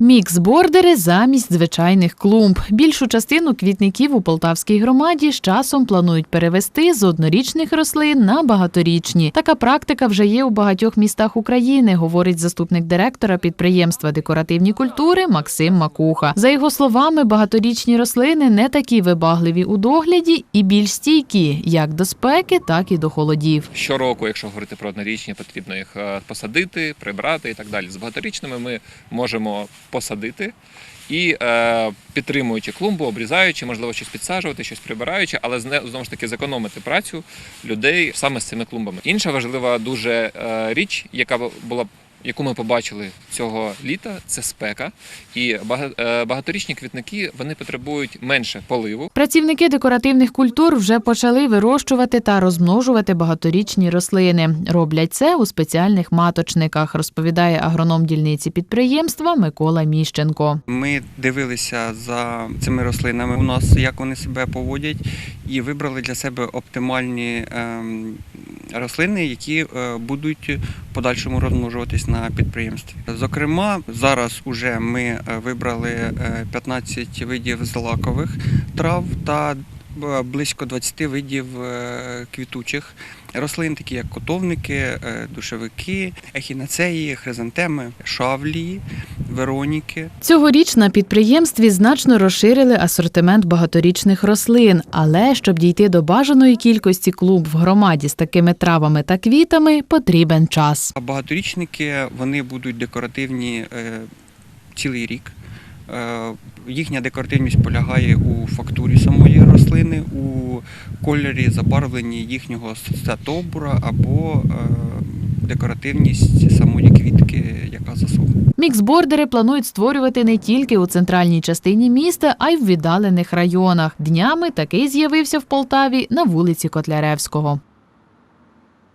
Мікс-бордери замість звичайних клумб. Більшу частину квітників у Полтавській громаді з часом планують перевести з однорічних рослин на багаторічні. Така практика вже є у багатьох містах України, говорить заступник директора підприємства декоративні культури Максим Макуха. За його словами, багаторічні рослини не такі вибагливі у догляді і більш стійкі як до спеки, так і до холодів. Щороку, якщо говорити про однорічні, потрібно їх е, посадити, прибрати і так далі. З багаторічними ми можемо посадити і е, підтримуючи клумбу, обрізаючи, можливо, щось підсаджувати, щось прибираючи, але знову ж таки зекономити працю людей саме з цими клумбами. Інша важлива дуже е, річ, яка була. Яку ми побачили цього літа, це спека, і е, багаторічні квітники вони потребують менше поливу, Працівники декоративних культур вже почали вирощувати та розмножувати багаторічні рослини. Роблять це у спеціальних маточниках, розповідає агроном дільниці підприємства Микола Міщенко. Ми дивилися за цими рослинами у нас, як вони себе поводять, і вибрали для себе оптимальні ем, рослини, які е, будуть в подальшому розмножуватись на підприємстві. Зокрема, зараз уже ми е, вибрали е, 15 видів злакових трав та е, близько 20 видів е, квітучих рослин, такі як котовники, е, душевики, ехінацеї, хризантеми, шавлії, вероніки. Цьогоріч на підприємстві значно розширили асортимент багаторічних рослин, але щоб дійти до бажаної кількості клуб в громаді з такими травами та квітами, потрібен час. Багаторічники вони будуть декоративні е, цілий рік. Їхня декоративність полягає у фактурі самої кольорі забарвлені їхнього статобура або е, декоративність самої квітки, яка засохла. Міксбордери планують створювати не тільки у центральній частині міста, а й в віддалених районах. Днями такий з'явився в Полтаві на вулиці Котляревського.